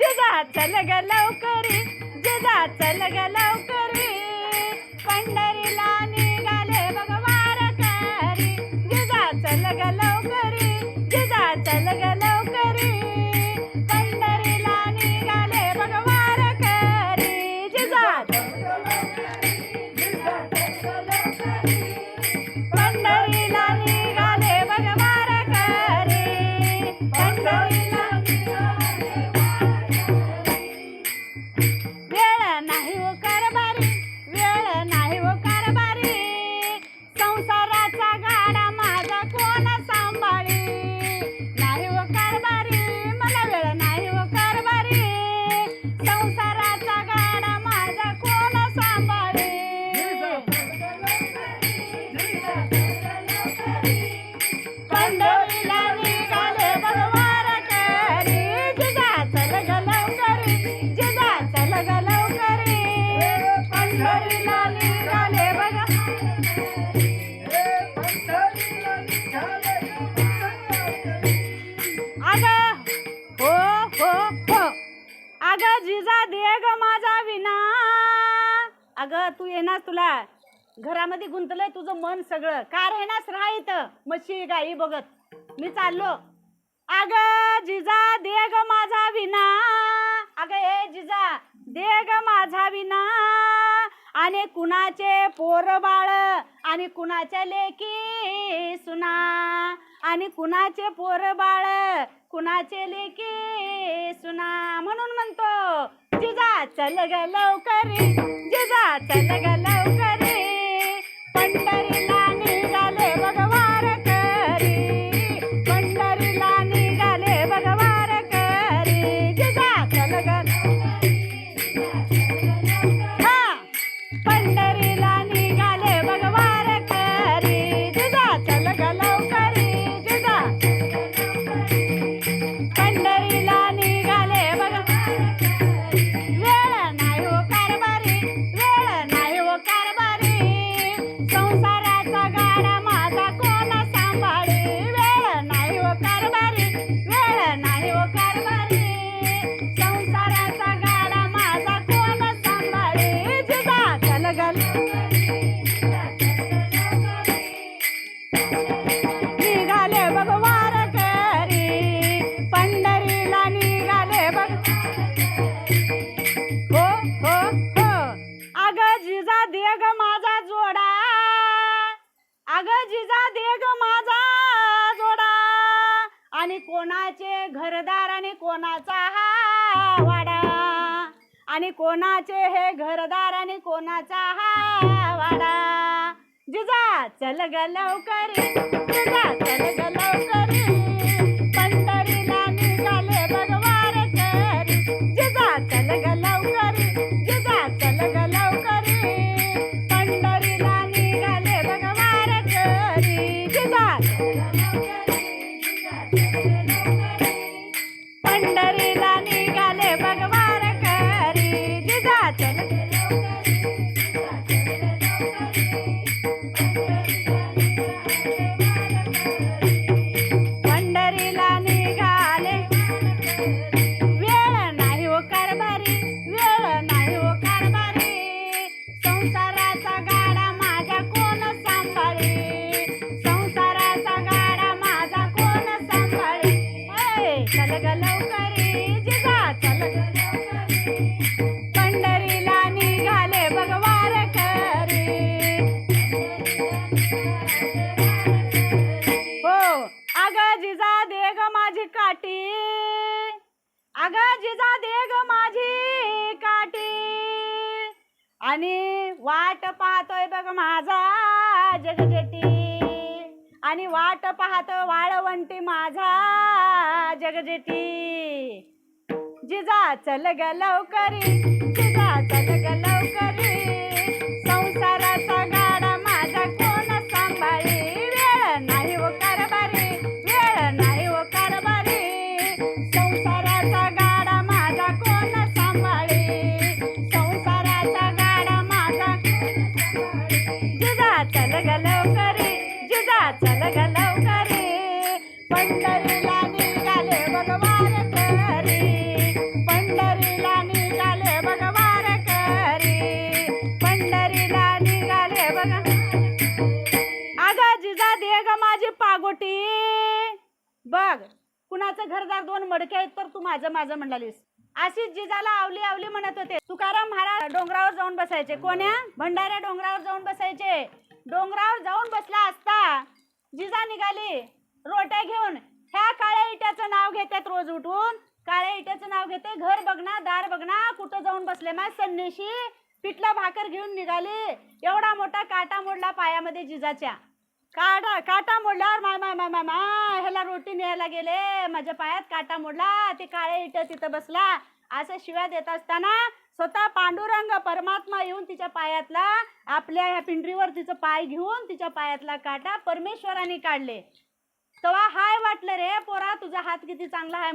जिजा चल लगा लवकर जिजा चल लगा लवकर अगं तू येणार तुला. घरामध्ये गुंतलंय तुझं मन सगळं. का रेनास राहा इथं. मशी गाई बघत. मी चाललो. अग जिजा दे ग माझा विना. अग ए जिजा दे ग माझा विना. आणि कुणाचे पोर बाळ आणि कुणाच्या लेकी सुना. आणि कुणाचे पोर बाळ कुणाचे लेकी सुना. म्हणून म्हणतो जिजा चल ग लवकर जिजा चल ग लवकर पंढरीला अग जिजा देग माझा जोडा. अग जिजा देग माझा जोडा. आणि कोणाचे घरदार आणि कोणाचा हा वाडा. आणि कोणाचे हे घरदार आणि कोणाचा हा वाडा. जिजा चल ग लवकर जिजा चल ग लवकर आणि वाट पाहतोय बघ माझा जगजेटी. आणि वाट पाहतो वाळवंटी माझा जगजेटी. जिजा चल ग लवकरी. जुजा चल ग लवकर. रे जुजा चल ग लवकर. रे पंढरीला निघाले भगवान करी पंढरीला निघाले भगवान करी जिजा दे ग माझी पागोटी. बघ कुणाचं घरदार दोन मडके आहेत तर तू माझं माझं म्हणालीस अशीच जिजाला आवली आवली म्हणत होते. तुकाराम महाराज डोंगरावर जाऊन बसायचे. कोण्या? भंडाऱ्या डोंगरावर जाऊन बसायचे. डोंगरावर जाऊन बसला असता जिजा निघाली. रोट्या घेऊन. ह्या काळ्या इट्याचं नाव घेतात रोज उठून. काळ्या इट्याचं नाव घेते घर बघना दार बघना कुठं जाऊन बसले? मा संन्याशी पिठला भाकर घेऊन निघाली. एवढा मोठा काटा मोडला पायामध्ये जिजाच्या. काटा काटा मोडल्यावर माय माय माय माय माय ह्याला रोटी न्यायला गेले. माझ्या पायात काटा मोडला ते काळे इट तिथं बसला. असं शिव्या देत असताना स्वतः पांडुरंग परमात्मा येऊन तिच्या पायातला आपल्या ह्या पिंडरीवर तिचं पाय घेऊन तिच्या पायातला काटा परमेश्वराने काढले. तेव्हा हाय वाटलं रे पोरा तुझा हात किती चांगला आहे